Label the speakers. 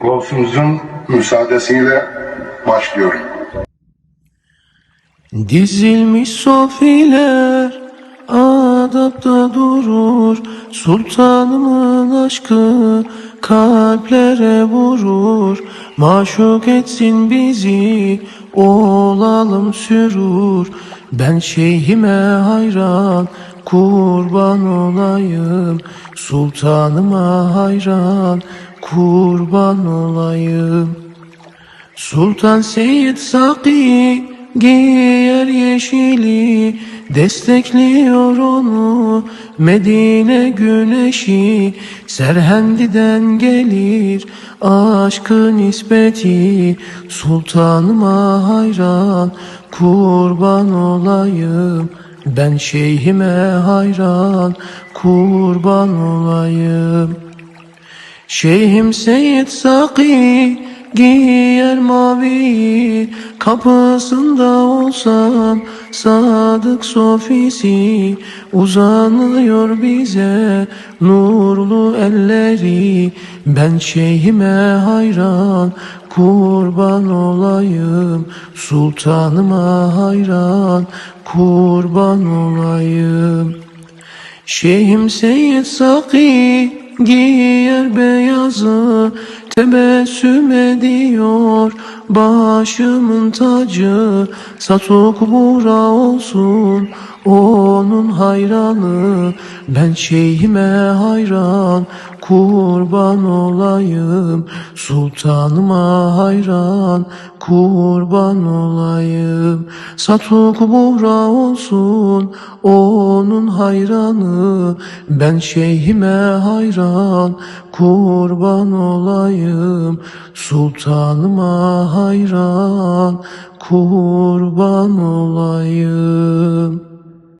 Speaker 1: Gavsımızın müsaadesiyle başlıyorum.
Speaker 2: Dizilmiş sofiler adapta durur Sultanımın aşkı kalplere vurur. Maşuk etsin bizi olalım sürur. Ben şeyhime hayran kurban olayım. Sultanıma hayran kurban olayım. Sultan Seyyid Saki giyer yeşili Destekliyor onu Medine güneşi Serhendi'den gelir aşkın nispeti. Sultanıma hayran kurban olayım. Ben şeyhime hayran kurban olayım. Şeyhim Seyyid Saki giyer mavi Kapısında olsam sadık sofisi Uzanıyor bize. Nurlu elleri Ben şeyhime hayran. Kurban olayım Sultanıma hayran. Kurban olayım. Şeyhim Seyyid Saki giyer beyazı Tebessüm ediyor. Başımın tacı Satuk bura olsun. Onun hayranı Ben şeyhime hayran. Kurban olayım Sultanıma hayran. Kurban olayım Satuk bura olsun. Onun hayranı Ben şeyhime hayran kurban olayım. Sultanıma hayran kurban olayım